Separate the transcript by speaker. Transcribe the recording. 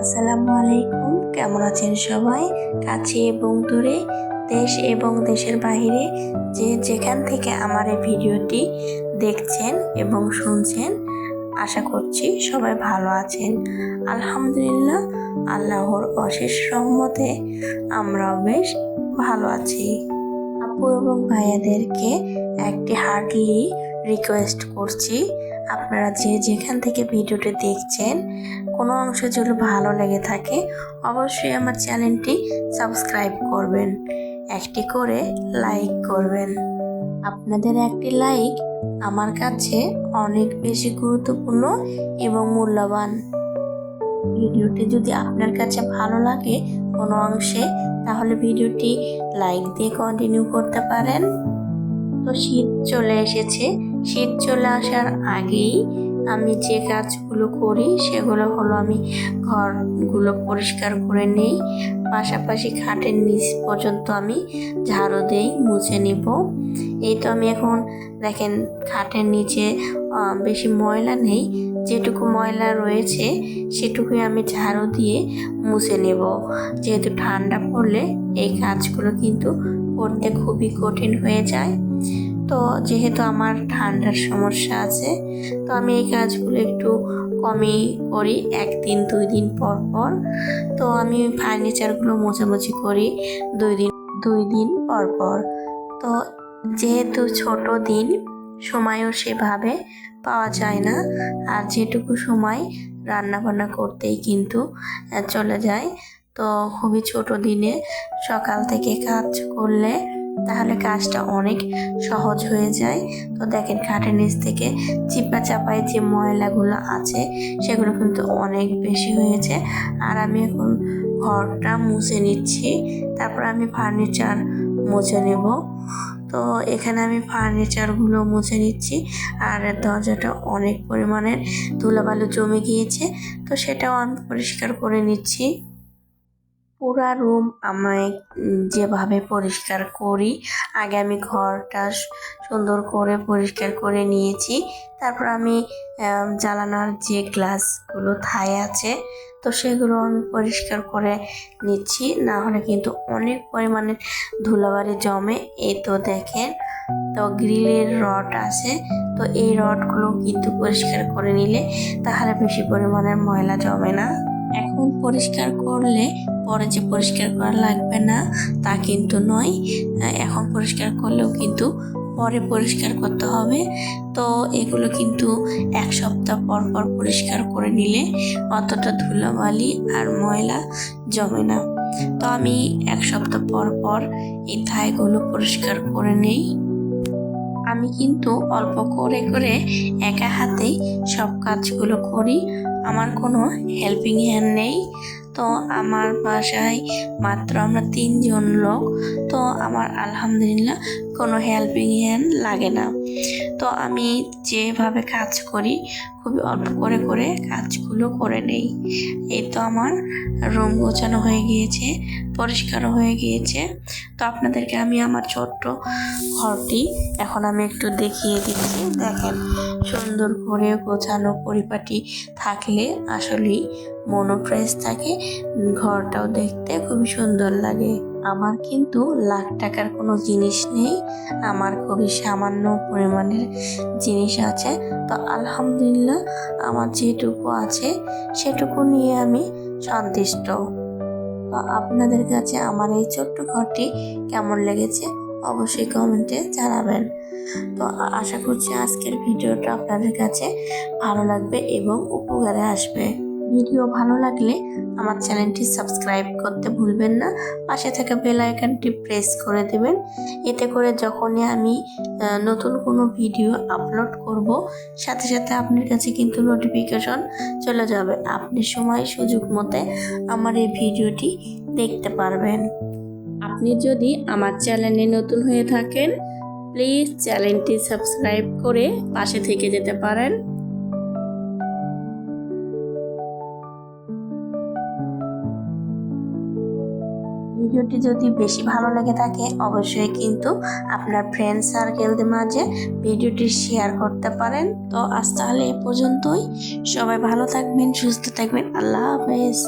Speaker 1: আসসালামু আলাইকুম। কেমন আছেন সবাই? কাছে এবং দূরে, দেশ এবং দেশের বাইরে যে যেখান থেকে আমার এই ভিডিওটি দেখছেন এবং শুনছেন, আশা করছি সবাই ভালো আছেন। আলহামদুলিল্লাহ, আল্লাহর অশেষ রহমতে আমরাও বেশ ভালো আছি। আপু এবং ভাইয়াদেরকে একটি হার্ডলি রিকোয়েস্ট করছি আপনারা যে যেখান থেকে ভিডিওটি দেখছেন, কোনো অংশ যদি ভালো লেগে থাকে, অবশ্যই আমার চ্যানেলটি সাবস্ক্রাইব করবেন। একটি করে লাইক করবেন। আপনাদের একটি লাইক আমার কাছে অনেক বেশি গুরুত্বপূর্ণ এবং মূল্যবান। ভিডিওটি যদি আপনার কাছে ভালো লাগে কোনো অংশে, তাহলে ভিডিওটি লাইক দিয়ে কন্টিনিউ করতে পারেন। তো শীত চলে এসেছে। শীত চলে আসার আগেই আমি যে কাজগুলো করি, সেগুলো হলো আমি ঘরগুলো পরিষ্কার করে নেই। পাশাপাশি খাটের নিচ পর্যন্ত আমি ঝাড়ু দেই, মুছে নিব। এই তো আমি এখন দেখেন খাটের নিচে বেশি ময়লা নেই। যেটুকু ময়লা রয়েছে, সেটুকুই আমি ঝাড়ু দিয়ে মুছে নেব। যেহেতু ঠান্ডা পড়লে এই কাজগুলো কিন্তু করতে খুবই কঠিন হয়ে যায়। তো যেহেতু আমার ঠান্ডার সমস্যা আছে, তো আমি এই কাজগুলো একটু কমই করি, একদিন, দুই দিন পর পর। তো আমি ফার্নিচারগুলো মোছামুছি করি দুই দিন দুই দিন পর পর। তো যেহেতু ছোট দিন, সময়ও সেভাবে পাওয়া যায় না, আর যেটুকু সময় রান্না বান্না করতেই কিন্তু চলে যায়। তো খুবই ছোট দিনে সকাল থেকে কাজ করলে তাহলে কাজটা অনেক সহজ হয়ে যায়। তো দেখেন খাটের নিচ থেকে চিপা চাপায় যে ময়লাগুলো আছে, সেগুলো কিন্তু অনেক বেশি হয়েছে। আর আমি এখন ঘরটা মুছে নিচ্ছি। তারপর আমি ফার্নিচার মুছে নেব। তো এখানে আমি ফার্নিচারগুলো মুছে নিচ্ছি। আর দরজাটা অনেক পরিমাণের ধুলাবালু জমে গিয়েছে, তো সেটাও আমি পরিষ্কার করে নিচ্ছি। পুরা রুম আমি যেভাবে পরিষ্কার করি, আগে আমি ঘরটা সুন্দর করে পরিষ্কার করে নিয়েছি। তারপর আমি জ্বালানার যে গ্লাসগুলো থাই আছে, তো সেগুলো আমি পরিষ্কার করে নিচ্ছি। না হলে কিন্তু অনেক পরিমাণে ধুলাবালি জমে। এই তো দেখেন, তো গ্রিলের রড আছে, তো এই রডগুলো কিন্তু পরিষ্কার করে নিলে তাহলে বেশি পরিমাণের ময়লা জমে না। এখন পরিষ্কার করলে পরে যে পরিষ্কার করা লাগবে না, তা কিন্তু নয়। এখন পরিষ্কার করলেও কিন্তু পরে পরিষ্কার করতে হবে। তো এগুলো কিন্তু এক সপ্তাহ পর পর পরিষ্কার করে নিলে অতটা ধুলাবালি আর ময়লা জমে না। তো আমি এক সপ্তাহ পর পর এই থাইগুলো পরিষ্কার করে নেই। আমি কিন্তু অল্প করে করে একা হাতেই সব কাজগুলো করি। আমার কোনো হেল্পিং হ্যান্ড নেই। তো আমার বাসায় মাত্র আমরা তিনজন লোক। তো আমার আলহামদুলিল্লাহ কোনো হেল্পিং হ্যান্ড লাগে না। তো আমি যেভাবে কাজ করি, খুবই অল্প করে করে কাজগুলো করে নেই। এই তো আমার রুম গোছানো হয়ে গিয়েছে, পরিষ্কারও হয়ে গিয়েছে। তো আপনাদেরকে আমি আমার ছোট্ট ঘরটি এখন আমি একটু দেখিয়ে দিচ্ছি। দেখেন, সুন্দর করে গোছানো পরিপাটি থাকলে আসলেই মনও ফ্রেশ থাকে, ঘরটাও দেখতে খুবই সুন্দর লাগে। আমার কিন্তু লাখ টাকার কোনো জিনিস নেই। আমার খুবই সামান্য পরিমাণের জিনিস আছে। তো আলহামদুলিল্লাহ আমার যেটুকু আছে, সেটুকু নিয়ে আমি সন্তুষ্ট। তো আপনাদের কাছে আমার এই ছোট্ট ঘরটি কেমন লেগেছে অবশ্যই কমেন্টে জানাবেন। তো আশা করছি আজকের ভিডিওটা আপনাদের কাছে ভালো লাগবে এবং উপকারে আসবে। ভিডিও ভালো লাগলে আমার চ্যানেলটি সাবস্ক্রাইব করতে ভুলবেন না। পাশে থাকা বেল আইকনটি প্রেস করে দেবেন। এতে করে যখনই আমি নতুন কোনো ভিডিও আপলোড করব, সাথে সাথে আপনার কাছে কিন্তু নোটিফিকেশন চলে যাবে। আপনি সময়, সুযোগ মতে আমার এই ভিডিওটি দেখতে পারবেন। আপনি যদি আমার চ্যানেলে নতুন হয়ে থাকেন প্লিজ চ্যানেলটি সাবস্ক্রাইব করে পাশে থেকে যেতে পারেন। ভিডিওটি যদি বেশি ভালো লেগে থাকে, অবশ্যই কিন্তু আপনার ফ্রেন্ড সার্কেলদের মাঝে ভিডিওটি শেয়ার করতে পারেন। তো আজ তাহলে এ পর্যন্তই। সবাই ভালো থাকবেন, সুস্থ থাকবেন। আল্লাহ হাফেজ।